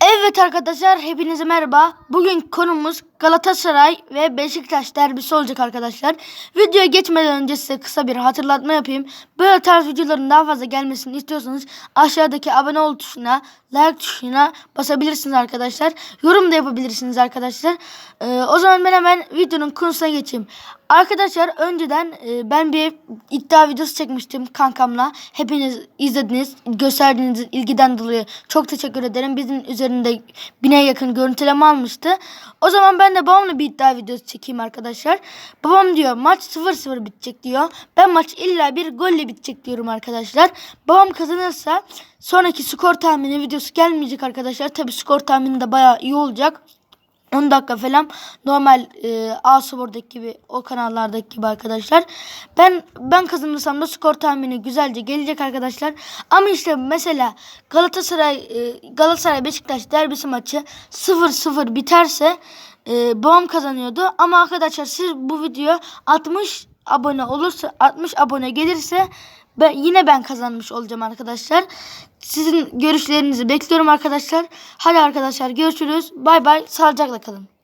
Evet arkadaşlar hepinize merhaba. Bugün konumuz Galatasaray ve Beşiktaş derbisi olacak arkadaşlar. Videoya geçmeden önce size kısa bir hatırlatma yapayım. Böyle tarz videoların daha fazla gelmesini istiyorsanız aşağıdaki abone ol tuşuna, like tuşuna basabilirsiniz arkadaşlar. Yorum da yapabilirsiniz arkadaşlar. Ee, o zaman ben hemen videonun konusuna geçeyim. Arkadaşlar önceden e, ben bir iddia videosu çekmiştim kankamla. Hepiniz izlediniz. Gösterdiğiniz ilgiden dolayı çok teşekkür ederim. Bizim üzerinde bine yakın görüntüleme almıştı. O zaman ben de babamla bir iddia videosu çekeyim arkadaşlar. Babam diyor maç 0-0 bitecek diyor. Ben maç illa bir golle bitecek diyorum arkadaşlar. Babam kazanırsa sonraki skor tahmini videosu gelmeyecek arkadaşlar. Tabi skor tahmini de bayağı iyi olacak. 10 dakika falan normal e, A Spor'daki gibi o kanallardaki gibi arkadaşlar. Ben ben kazanırsam da skor tahmini güzelce gelecek arkadaşlar. Ama işte mesela Galatasaray e, Galatasaray Beşiktaş derbisi maçı 0-0 biterse e, babam kazanıyordu. Ama arkadaşlar siz bu video 60 abone olursa 60 abone gelirse ben, yine ben kazanmış olacağım arkadaşlar. Sizin görüşlerinizi bekliyorum arkadaşlar. Hadi arkadaşlar görüşürüz. Bay bay. Sağlıcakla kalın.